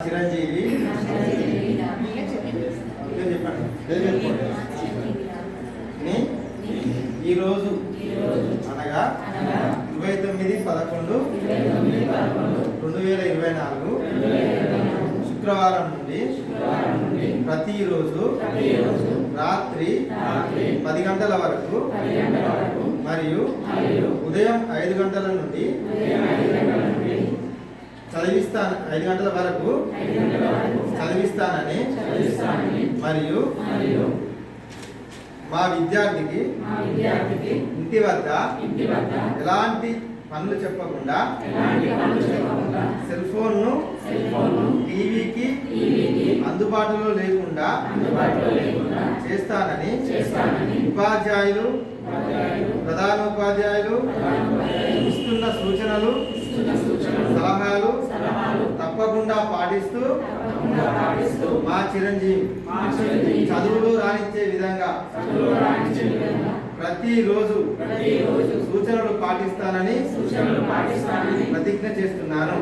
చిరంజీవి. చెప్పండి. ఈరోజు అనగా ఇరవై తొమ్మిది పదకొండు. రెండు వేల ఇరవై నాలుగు. శుక్రవారం నుండి ప్రతిరోజు రాత్రి పది గంటల వరకు మరియు ఉదయం ఐదు గంటల నుండి చదివిస్తాను. ఐదు గంటల వరకు చదివిస్తానని మరియు మా విద్యార్థికి ఇంటి వద్ద ఎలాంటి పనులు చెప్పకుండా సెల్ ఫోన్ను టీవీకి అందుబాటులో లేకుండా చేస్తానని ఉపాధ్యాయులు ప్రధానోపాధ్యాయులు సూచనలు సలహాలు తప్పకుండా పాటిస్తూ మా చిరంజీవి చదువులు రాణించే విధంగా ప్రతిరోజు సూచనలు పాటిస్తానని ప్రతిజ్ఞ చేస్తున్నాను.